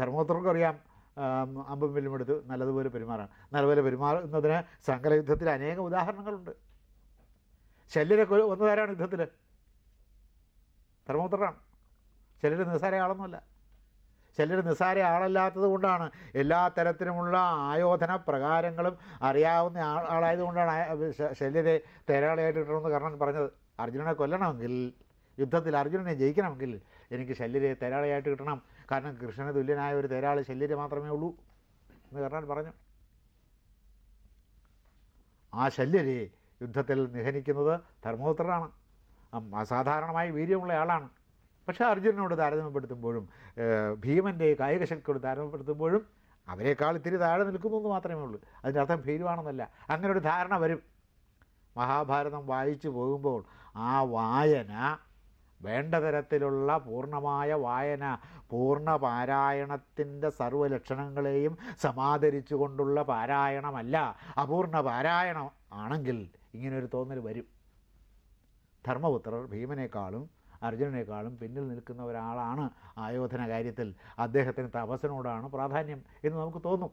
ധർമ്മപുത്രർക്കും അറിയാം അമ്പും വില്ലും എടുത്ത് നല്ലതുപോലെ പെരുമാറാൻ. നല്ലപോലെ പെരുമാറുന്നതിന് സങ്കലയുദ്ധത്തിൽ അനേകം ഉദാഹരണങ്ങളുണ്ട്. ശല്യരെ ഒന്നതാരാണ് യുദ്ധത്തിൽ? ധർമ്മപുത്രനാണ്. ശല്യർ നിസ്സാര ആളൊന്നുമല്ല. ശല്യർ നിസ്സാര ആളല്ലാത്തത് കൊണ്ടാണ് എല്ലാ തരത്തിലുമുള്ള ആയോധന പ്രകാരങ്ങളും അറിയാവുന്ന ആളായതുകൊണ്ടാണ് ശല്യരെ തേരാളിയായിട്ട് കിട്ടണമെന്ന് കർണൻ പറഞ്ഞത്. അർജുനനെ കൊല്ലണമെങ്കിൽ യുദ്ധത്തിൽ അർജുനനെ ജയിക്കണമെങ്കിൽ എനിക്ക് ശല്യരെ തേരാളിയായിട്ട് കിട്ടണം. കാരണം കൃഷ്ണന് തുല്യനായ ഒരു തേരാളി ശല്യര് മാത്രമേ ഉള്ളൂ എന്ന് കർണൻ പറഞ്ഞു. ആ ശല്യരെ യുദ്ധത്തിൽ നിഹനിക്കുന്നത് ധർമ്മപുത്രനാണ്. അസാധാരണമായി വീര്യമുള്ള ആളാണ്. പക്ഷേ അർജുനനോട് താരതമ്യപ്പെടുത്തുമ്പോഴും ഭീമന്റെ കായിക ശക്തിയോട് താരതമ്യപ്പെടുത്തുമ്പോഴും അവരെക്കാൾ ഇത്തിരി താഴെ നിൽക്കുന്നു എന്ന് മാത്രമേ ഉള്ളൂ. അതിന്റെ അർത്ഥം ഭീരുവാണെന്നല്ല. അങ്ങനെ ഒരു ധാരണ വരും. മഹാഭാരതം വായിച്ചു പോകുമ്പോൾ ആ വായന വേണ്ട തരത്തിലുള്ള പൂർണമായ വായന പൂർണ പാരായണത്തിന്റെ സർവലക്ഷണങ്ങളെയും സമാദരിച്ചുകൊണ്ടുള്ള പാരായണമല്ല അപൂർണ പാരായണം ആണെങ്കിൽ ഇങ്ങനൊരു തോന്നൽ വരും. ധർമ്മപുത്രർ ഭീമനേക്കാളും അർജുനനേക്കാളും പിന്നിൽ നിൽക്കുന്ന ഒരാളാണ് ആയോധന കാര്യത്തിൽ അദ്ദേഹത്തിന് തപസ്സിനോടാണ് പ്രാധാന്യം എന്ന് നമുക്ക് തോന്നും.